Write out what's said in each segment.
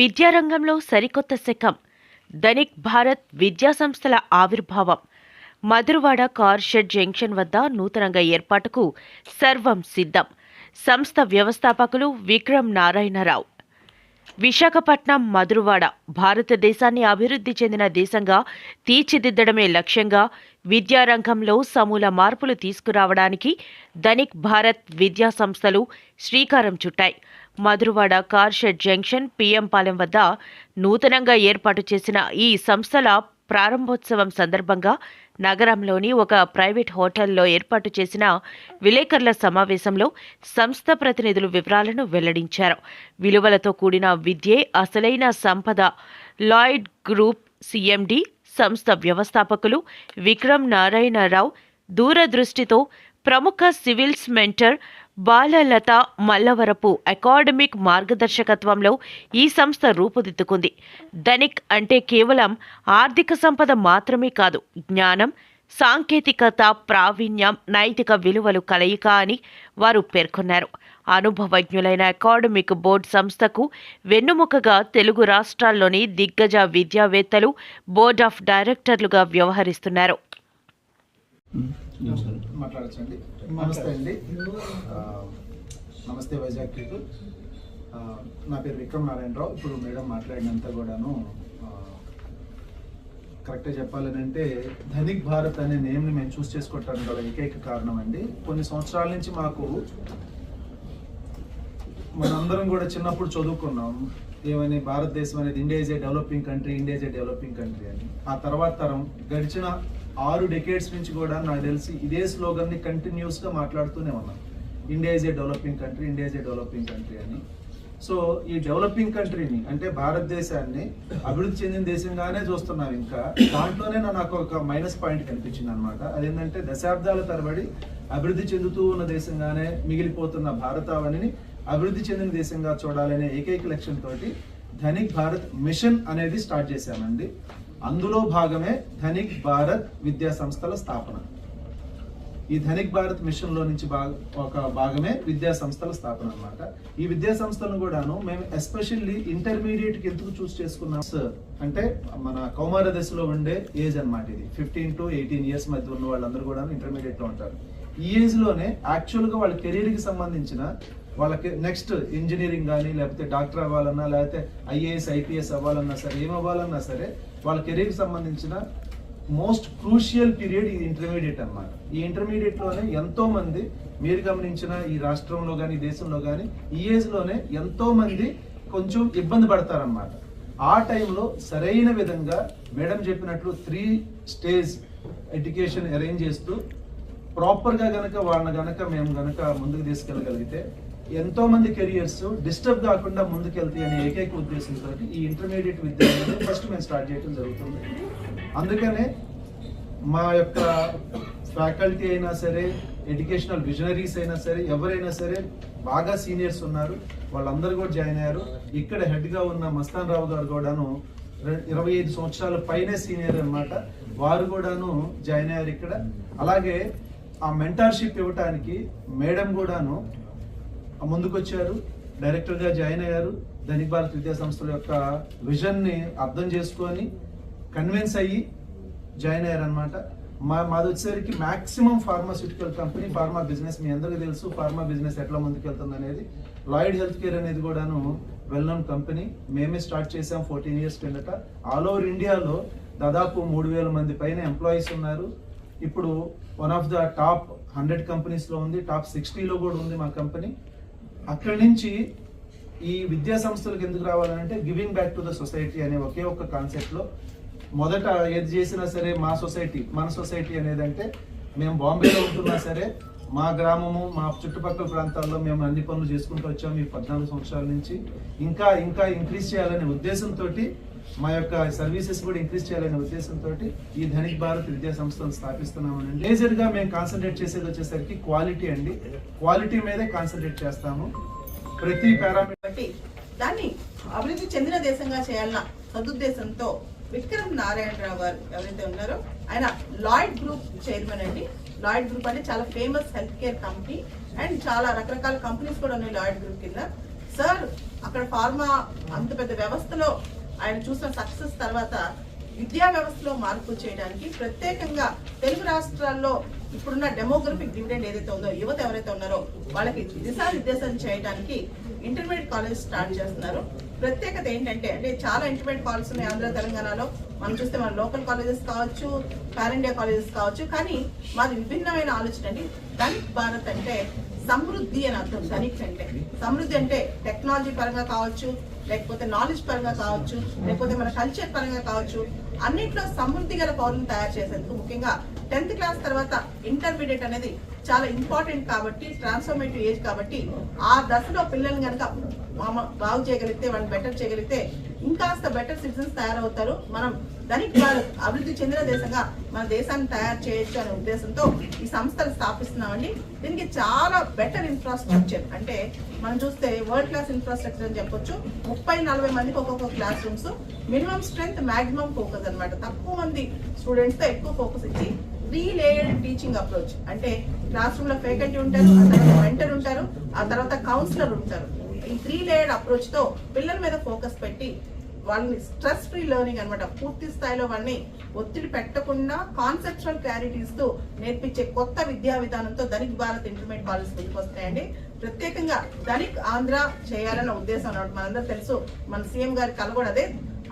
విద్యారంగంలో సరికొత్త శకం. ధనిక్ భారత్ విద్యా సంస్థల ఆవిర్భావం. మధురవాడ కార్ షెడ్ జంక్షన్ వద్ద నూతనంగా ఏర్పాటుకు సర్వం సిద్ధం. సంస్థ వ్యవస్థాపకులు విక్రమ్ నారాయణరావు. విశాఖపట్నం మధురవాడ భారతదేశాన్ని అభివృద్ధి చెందిన దేశంగా తీర్చిదిద్దడమే లక్ష్యంగా విద్యారంగంలో సమూల మార్పులు తీసుకురావడానికి ధనిక్ భారత్ విద్యా సంస్థలు శ్రీకారం చుట్టాయి. Madhurawada car shed junction PM Palem వద్ద నూతనంగా ఏర్పాటు చేసిన ఈ సంస్థల ప్రారంభోత్సవం సందర్భంగా నగరంలోని ఒక ప్రైవేట్ హోటల్లో ఏర్పాటు చేసిన విలేకరుల సమావేశంలో సంస్థ ప్రతినిధులు వివరాలను వెల్లడించారు. విలువలతో కూడిన విద్యే అసలైన సంపద లాయిడ్ గ్రూప్ సిఎండి సంస్థ వ్యవస్థాపకులు విక్రమ్ నారాయణరావు దూరదృష్టితో ప్రముఖ civils mentor Balalatha Mallavarapu academic మార్గదర్శకత్వంలో ఈ సంస్థ రూపుదిద్దుకుంది. ధనిక్ అంటే కేవలం ఆర్థిక సంపద మాత్రమే కాదు జ్ఞానం సాంకేతికత ప్రావీణ్యం నైతిక విలువలు కలయిక అని వారు పేర్కొన్నారు. అనుభవజ్ఞులైన అకాడమిక్ బోర్డు సంస్థకు వెన్నుముకగా తెలుగు రాష్ట్రాల్లోని దిగ్గజ విద్యావేత్తలు బోర్డ్ ఆఫ్ డైరెక్టర్లుగా వ్యవహరిస్తున్నారు. మాట్లాడచ్చండి. నమస్తే అండి. నమస్తే వైజాగ్ పీపుల్. నా పేరు విక్రమ్ నారాయణరావు. ఇప్పుడు మేడం మాట్లాడినంత కూడాను కరెక్ట్గా చెప్పాలని అంటే ధనిక్ భారత్ అనే నేమ్ని మేము చూస్ చేసుకోవటానికి గల ఏకైక కారణం అండి. కొన్ని సంవత్సరాల నుంచి మాకు మనందరం కూడా చిన్నప్పుడు చదువుకున్నాం. ఏమని భారతదేశం అనేది India is a developing country India is a developing country అని. ఆ తర్వాత తరం గడిచిన ఆరు డెకేడ్స్ నుంచి కూడా నాకు తెలిసి ఇదే స్లోగన్ని కంటిన్యూస్గా మాట్లాడుతూనే ఉన్నాం. India is a developing country India is a developing country అని. సో ఈ డెవలపింగ్ కంట్రీని అంటే భారతదేశాన్ని అభివృద్ధి చెందిన దేశంగానే చూస్తున్నాం ఇంకా. దాంట్లోనే నాకు ఒక మైనస్ పాయింట్ కనిపించింది అనమాట అదేంటంటే దశాబ్దాల తరబడి అభివృద్ధి చెందుతూ ఉన్న దేశంగానే మిగిలిపోతున్న భారతావనిని అభివృద్ధి చెందిన దేశంగా చూడాలనే ఏకైక లక్ష్యంతో ధనిక్ భారత్ మిషన్ అనేది స్టార్ట్ చేశామండి అందులో భాగమే ధనిక్ భారత్ విద్యా సంస్థల స్థాపన. ఈ ధనిక్ భారత్ మిషన్లో నుంచి భాగ ఒక భాగమే విద్యా సంస్థల స్థాపన అనమాట ఈ విద్యా సంస్థలను కూడాను మేము ఎస్పెషల్లీ ఇంటర్మీడియట్కి ఎందుకు చూస్ చేసుకున్నాం? సార్ అంటే మన కౌమార దశలో ఉండే ఏజ్ అనమాట ఇది. ఫిఫ్టీన్ టు ఎయిటీన్ ఇయర్స్ మధ్య ఉన్న వాళ్ళందరూ కూడా ఇంటర్మీడియట్లో ఉంటారు. ఈ ఏజ్లోనే యాక్చువల్గా వాళ్ళ కెరీర్కి సంబంధించిన వాళ్ళకి నెక్స్ట్ ఇంజనీరింగ్ కానీ లేకపోతే డాక్టర్ అవ్వాలన్నా లేకపోతే ఐఏఎస్ ఐపీఎస్ అవ్వాలన్నా సరే ఏం అవ్వాలన్నా సరే వాళ్ళ కెరీర్కి సంబంధించిన మోస్ట్ క్రూషియల్ పీరియడ్ ఈ ఇంటర్మీడియట్ అనమాట ఈ ఇంటర్మీడియట్లోనే ఎంతోమంది ఎంతో మంది మీరు గమనించిన ఈ రాష్ట్రంలో కానీ దేశంలో కానీ ఈ ఏజ్లోనే ఎంతోమంది ఎంతో మంది కొంచెం ఇబ్బంది పడతారనమాట ఆ టైంలో సరైన విధంగా మేడం చెప్పినట్లు త్రీ స్టేజ్ ఎడ్యుకేషన్ అరేంజ్ చేస్తూ ప్రాపర్గా కనుక గనక వాళ్ళని గనక మేము గనక ముందుకు తీసుకెళ్ళగలిగితే ఎంతో మంది కెరియర్స్ డిస్టర్బ్ కాకుండా ముందుకెళ్తాయి అనే ఏకైక ఉద్దేశంతో ఈ ఇంటర్మీడియట్ విద్య అనేది ఫస్ట్ మేము స్టార్ట్ చేయడం జరుగుతుంది. అందుకనే మా యొక్క ఫ్యాకల్టీ అయినా సరే ఎడ్యుకేషనల్ విజనరీస్ అయినా సరే ఎవరైనా సరే బాగా సీనియర్స్ ఉన్నారు. వాళ్ళందరూ కూడా జాయిన్ అయ్యారు. ఇక్కడ హెడ్గా ఉన్న మస్తాన్ రావు గారు కూడాను రె- ఇరవై ఐదు సంవత్సరాల పైనే సీనియర్ అన్నమాట. వారు కూడాను జాయిన్ అయ్యారు ఇక్కడ. అలాగే ఆ మెంటార్షిప్ ఇవ్వటానికి మేడం కూడాను ముందుకొచ్చారు. డైరెక్టర్గా జాయిన్ అయ్యారు. ధనిక్ భారత్ విద్యా సంస్థల యొక్క విజన్ని అర్థం చేసుకొని కన్విన్స్ అయ్యి జాయిన్ అయ్యారనమాట మా మాది వచ్చేసరికి maximum pharmaceutical company pharma business మీ అందరికీ తెలుసు. ఫార్మా బిజినెస్ ఎట్లా ముందుకెళ్తుంది అనేది లాయిడ్ హెల్త్ కేర్ అనేది కూడాను వెల్ నోన్ కంపెనీ మేమే స్టార్ట్ చేసాం ఫోర్టీన్ ఇయర్స్ కిందట. ఆల్ ఓవర్ ఇండియాలో దాదాపు మూడు వేల మంది పైన ఎంప్లాయీస్ ఉన్నారు. ఇప్పుడు one of the top hundred కంపెనీస్లో ఉంది. టాప్ సిక్స్టీలో కూడా ఉంది మా కంపెనీ అక్కడి నుంచి ఈ విద్యా సంస్థలకు ఎందుకు రావాలంటే giving back to the society అనే ఒకే ఒక కాన్సెప్ట్లో మొదట ఏది చేసినా సరే మా సొసైటీ మన సొసైటీ అనేది అంటే మేము బాంబేలో ఉంటున్నా సరే మా గ్రామము మా చుట్టుపక్కల ప్రాంతాల్లో మేము అన్ని పనులు చేసుకుంటూ వచ్చాము ఈ పద్నాలుగు సంవత్సరాల నుంచి. ఇంకా ఇంకా ఇంక్రీజ్ చేయాలనే ఉద్దేశంతో మా యొక్క సర్వీసెస్ కూడా ఇంక్రీజ్ చేయాలనే ఉద్దేశంతో ఈ ధనిక్ భారత్ విద్యా సంస్థను స్థాపిస్తున్నామని. మేజర్గా మేము కాన్సన్ట్రేట్ చేసేది వచ్చేసరికి క్వాలిటీ అండి. క్వాలిటీ మీదే కాన్సన్ట్రేట్ చేస్తాము. ప్రతి పారామీటర్ దాన్ని అభివృద్ధి చెందిన దేశంగా చేయాలన్న సదుద్దేశంతో విక్రమ్ నారాయణరావు గారు ఎవరైతే ఉన్నారో ఆయన లాయిడ్ గ్రూప్ చైర్మన్ అండి. లాయిడ్ గ్రూప్ అంటే చాలా famous health care company and చాలా రకరకాల కంపెనీస్ కూడా ఉన్నాయి లాయిడ్ గ్రూప్ కింద. సార్ అక్కడ ఫార్మా అంత పెద్ద వ్యవస్థలో ఆయన చూసిన సక్సెస్ తర్వాత విద్యా వ్యవస్థలో మార్పులు చేయడానికి ప్రత్యేకంగా తెలుగు రాష్ట్రాల్లో ఇప్పుడున్న డెమోగ్రఫిక్ డివిడెండ్ ఏదైతే ఉందో యువత ఎవరైతే ఉన్నారో వాళ్ళకి దిశానిర్దేశం చేయడానికి ఇంటర్మీడియట్ కాలేజ్ స్టార్ట్ చేస్తున్నారు. ప్రత్యేకత ఏంటంటే అంటే చాలా ఇంటర్మీడియట్ కాలేజ్ ఉన్నాయి ఆంధ్ర తెలంగాణలో. మనం చూస్తే మన లోకల్ కాలేజెస్ కావచ్చు పాన్ ఇండియా కాలేజెస్ కావచ్చు కానీ మాది విభిన్నమైన ఆలోచన అండి. ధనిక్ భారత్ అంటే సమృద్ధి అని అర్థం. ధనిక్ అంటే సమృద్ధి అంటే టెక్నాలజీ పరంగా కావచ్చు లేకపోతే నాలెడ్జ్ పరంగా కావచ్చు లేకపోతే మన కల్చర్ పరంగా కావచ్చు అన్నింటిలో సమృద్ధి గల పౌరులను తయారు చేసేందుకు ముఖ్యంగా టెన్త్ క్లాస్ తర్వాత ఇంటర్మీడియట్ అనేది చాలా ఇంపార్టెంట్ కాబట్టి ట్రాన్స్ఫర్మేటివ్ ఏజ్ కాబట్టి ఆ దశలో పిల్లల్ని కనుక బాగు చేయగలిగితే వాళ్ళని బెటర్ చేయగలిగితే ఇంకాస్త బెటర్ సిటిజన్స్ తయారవుతారు. మనం ధనిక్ భారత్ అభివృద్ధి చెందిన దేశంగా మన దేశాన్ని తయారు చేయొచ్చు అనే ఉద్దేశంతో ఈ సంస్థలు స్థాపిస్తున్నామండి. దీనికి చాలా బెటర్ ఇన్ఫ్రాస్ట్రక్చర్ అంటే మనం చూస్తే వరల్డ్ క్లాస్ ఇన్ఫ్రాస్ట్రక్చర్ అని చెప్పొచ్చు. ముప్పై నలభై మందికి ఒక్కొక్క class rooms minimum strength maximum focus అన్నమాట. తక్కువ మంది స్టూడెంట్స్తో ఎక్కువ ఫోకస్ ఇచ్చి త్రీ లేయర్డ్ టీచింగ్ అప్రోచ్ అంటే క్లాస్ రూమ్లో ఫేకల్టీ ఉంటారు ఆ తర్వాత మెంటర్ ఉంటారు ఆ తర్వాత కౌన్సిలర్ ఉంటారు. ఈ త్రీ లేయర్డ్ అప్రోచ్తో పిల్లల మీద ఫోకస్ పెట్టి వాళ్ళని స్ట్రెస్ ఫ్రీ లెర్నింగ్ అనమాట పూర్తి స్థాయిలో వాళ్ళని ఒత్తిడి పెట్టకుండా కాన్సెప్చువల్ క్లారిటీ ఇస్తూ నేర్పించే కొత్త విద్యా విధానంతో ధనిక్ భారత్ ఇంటర్మీడియట్ కాలేజ్ ముందుకు వస్తాయండి ప్రత్యేకంగా ధనిక్ ఆంధ్ర చేయాలన్న ఉద్దేశం అనమాట మనందరూ తెలుసు. మన సీఎం గారి కల కూడా అదే.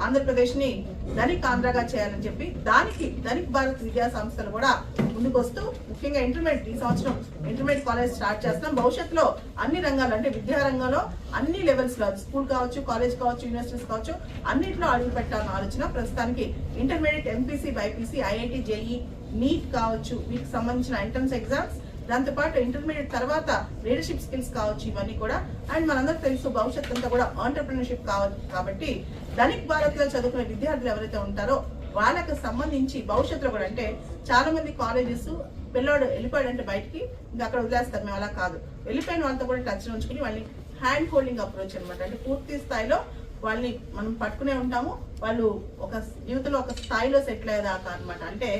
ఆంధ్రప్రదేశ్ని ధనిక్ ఆంధ్రగా చేయాలని చెప్పి దానికి ధనిక్ భారత్ విద్యా సంస్థలు కూడా ముందుకొస్తూ ముఖ్యంగా ఇంటర్మీడియట్ ఈ సంవత్సరం ఇంటర్మీడియట్ కాలేజ్ స్టార్ట్ చేస్తున్నాం. భవిష్యత్తులో అన్ని రంగాలు అంటే విద్యా రంగంలో అన్ని లెవెల్స్లో స్కూల్ కావచ్చు కాలేజ్ కావచ్చు యూనివర్సిటీస్ కావచ్చు అన్నింటిలో అడుగు పెట్టాలని ఆలోచన ప్రస్తుతానికి intermediate MPC BiPC IIT JEE NEET కావచ్చు వీటికి సంబంధించిన ఎంట్రన్స్ ఎగ్జామ్స్ దాంతోపాటు ఇంటర్మీడియట్ తర్వాత లీడర్షిప్ స్కిల్స్ కావచ్చు ఇవన్నీ కూడా. అండ్ మనందరికి తెలుసు భవిష్యత్ అంతా కూడా ఆంటర్ప్రినర్షిప్ కావచ్చు కాబట్టి ధనిక్ భారత్లో చదువుకునే విద్యార్థులు ఎవరైతే ఉంటారో వాళ్ళకి సంబంధించి భవిష్యత్తులో కూడా అంటే చాలా మంది కాలేజెస్ పిల్లోడు వెళ్ళిపోయాడు అంటే బయటికి ఇంకా అక్కడ వదిలేస్తారు. మేము అలా కాదు. వెళ్ళిపోయిన వాళ్ళతో కూడా టచ్ ఉంచుకుని వాళ్ళని హ్యాండ్ హోల్డింగ్ అప్రోచ్ అనమాట అంటే పూర్తి స్థాయిలో వాళ్ళని మనం పట్టుకునే ఉంటాము. వాళ్ళు ఒక జీవితంలో ఒక స్థాయిలో సెటిల్ అయ్యేదాకా అనమాట అంటే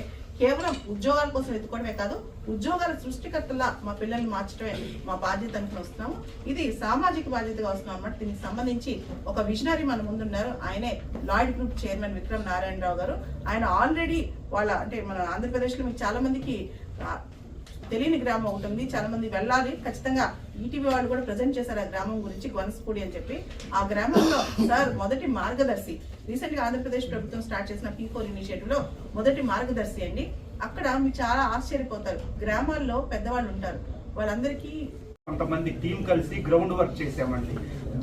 కేవలం ఉద్యోగాల కోసం ఎత్తుకోవడమే కాదు ఉద్యోగాల సృష్టికర్తలా మా పిల్లల్ని మార్చడమే మా బాధ్యత అనుకుని వస్తున్నాము. ఇది సామాజిక బాధ్యతగా వస్తున్నాం అనమాట దీనికి సంబంధించి ఒక విజనరీ మన ముందున్నారు. ఆయనే Lloyd group chairman Vikram Narayana Rao గారు. ఆయన ఆల్రెడీ వాళ్ళ అంటే మన ఆంధ్రప్రదేశ్లో మీకు చాలా మందికి తెలియని గ్రామం ఉంటుంది. చాలా మంది వెళ్ళాలి. ఖచ్చితంగా ఈటీవీ వాళ్ళు కూడా ప్రజెంట్ చేశారు ఆ గ్రామం గురించి గొనసపూడి అని చెప్పి. ఆ గ్రామంలో సార్ మొదటి మార్గదర్శి. రీసెంట్గా ఆంధ్రప్రదేశ్ ప్రభుత్వం స్టార్ట్ చేసిన పీ ఫోర్ ఇనిషియేటివ్లో మొదటి మార్గదర్శి అండి. అక్కడ మీరు చాలా ఆశ్చర్యపోతారు. గ్రామాల్లో పెద్దవాళ్ళు ఉంటారు. వాళ్ళందరికీ కొంతమంది టీం కలిసి గ్రౌండ్ వర్క్ చేసామండి.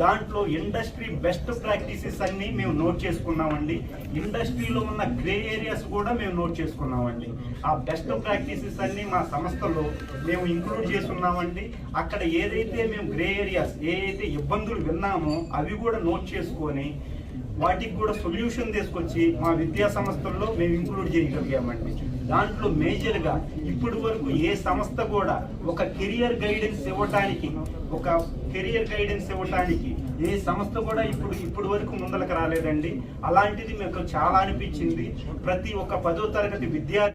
దాంట్లో ఇండస్ట్రీ బెస్ట్ ప్రాక్టీసెస్ అన్ని మేము నోట్ చేసుకున్నామండి. ఇండస్ట్రీలో ఉన్న గ్రే ఏరియాస్ కూడా మేము నోట్ చేసుకున్నామండి. ఆ బెస్ట్ ప్రాక్టీసెస్ అన్ని మా సంస్థలో మేము ఇంక్లూడ్ చేసుకున్నామండి అక్కడ ఏదైతే మేము గ్రే ఏరియాస్ ఏ ఇబ్బందులు విన్నామో అవి కూడా నోట్ చేసుకొని వాటికి కూడా సొల్యూషన్ తీసుకొచ్చి మా విద్యా సంస్థల్లో మేము ఇంక్లూడ్ చేయగలిగామండి దాంట్లో మేజర్గా ఇప్పటి వరకు ఏ సంస్థ కూడా ఒక కెరియర్ గైడెన్స్ ఇవ్వటానికి ఒక కెరియర్ గైడెన్స్ ఇవ్వటానికి ఏ సంస్థ కూడా ఇప్పుడు ఇప్పటి వరకు ముందలకు రాలేదండి. అలాంటిది మీకు చాలా అనిపించింది. ప్రతి ఒక్క పదో తరగతి విద్యార్థి